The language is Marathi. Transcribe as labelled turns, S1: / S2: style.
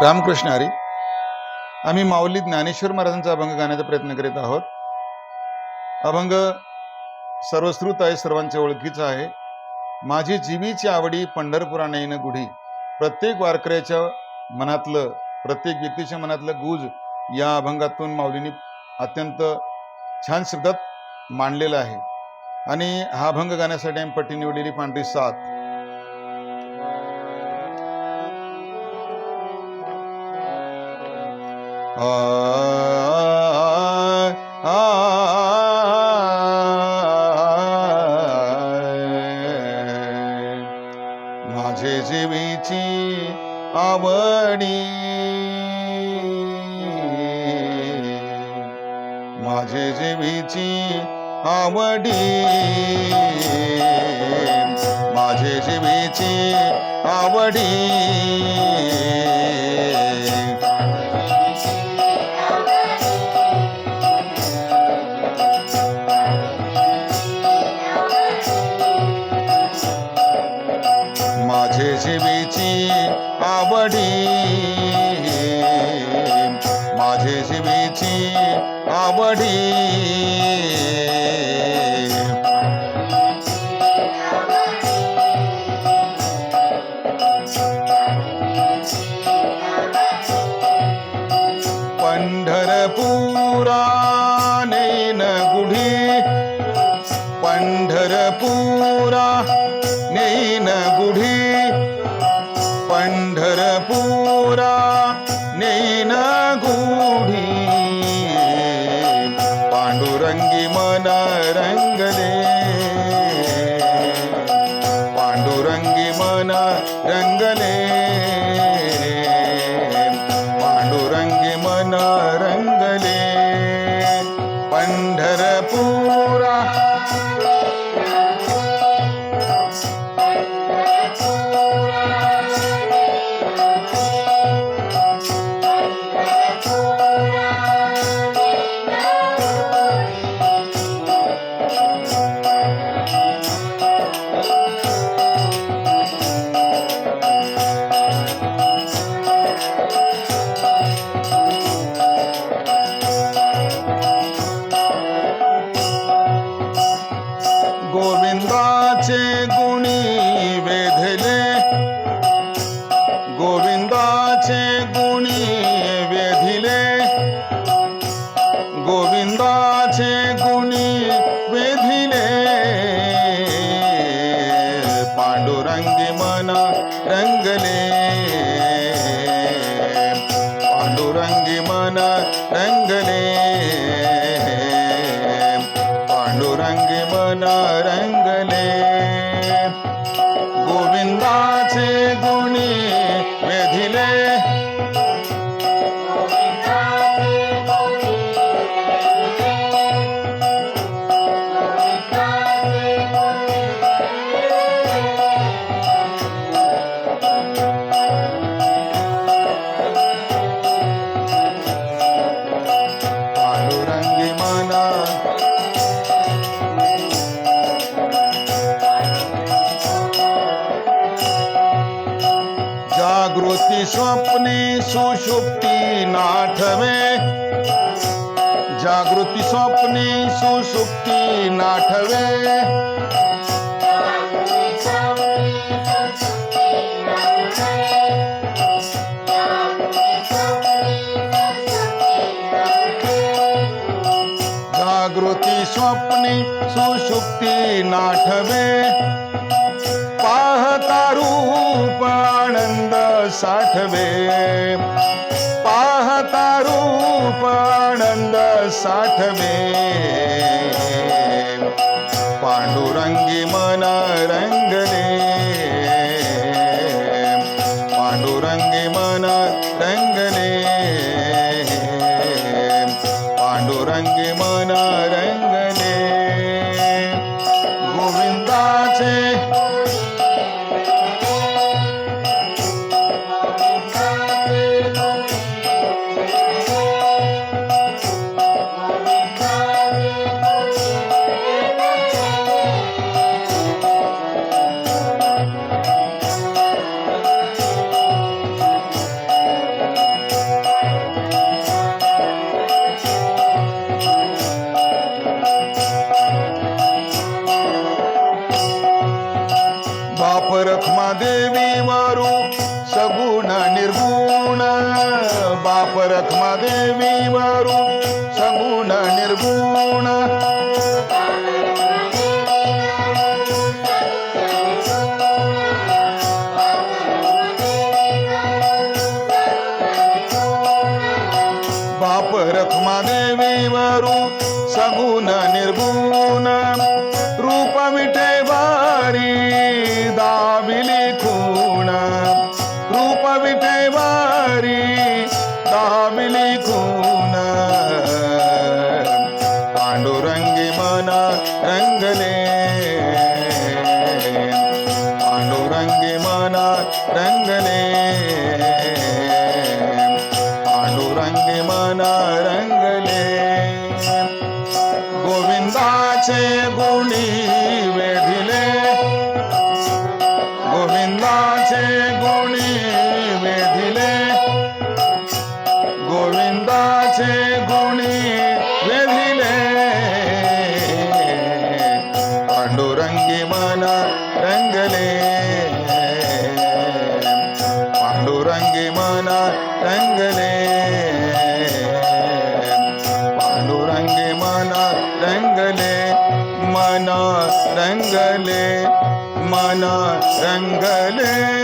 S1: रामकृष्ण हरी आम्ही माऊली ज्ञानेश्वर महाराजांचा अभंग गाण्याचा प्रयत्न करीत आहोत. अभंग सर्वश्रुत आहे सर्वांच्या ओळखीचा आहे. माझी जीवीची आवडी पंढरपुरा येणं गुढी. प्रत्येक वारकऱ्याच्या मनातलं प्रत्येक व्यक्तीच्या मनातलं गुज या अभंगातून माऊलींनी अत्यंत छान शब्दात मांडलेलं आहे. आणि हा अभंग गाण्यासाठी आम्ही पट्टी निवडलेली पांढरी सात. माझे जीवीची आवडी माझे जीवीची आवडी माझे जीवीची आवडी जीवीची पंढरपुरा गोविंदाचे गोविंदाचे गुणी वेधिले. गोविंदाचे गुणी वेधिले. पांडुरंगी मन रंगले. पांडुरंगी मन रंगले. पांडुरंगी मन रंगले. मन जागृती स्वप्ने सुषुप्ती नाठवे. जागृती स्वप्ने सुषुप्ती नाठवे. स्वप्ने सुषुप्ती नाठवे. पाहता रूप आनंद साठवे. पाहता रूप आनंद साठवे. पांडुरंगी मन रंगले पांडुरंगी मन सगुण निर्गुण. बाप रखमा देवी वरू सगुण निर्गुण. बाप रखमा देवी वरू सगुण निर्गुण. रूप विठे गोविंदाचे मन रंगले मन रंगले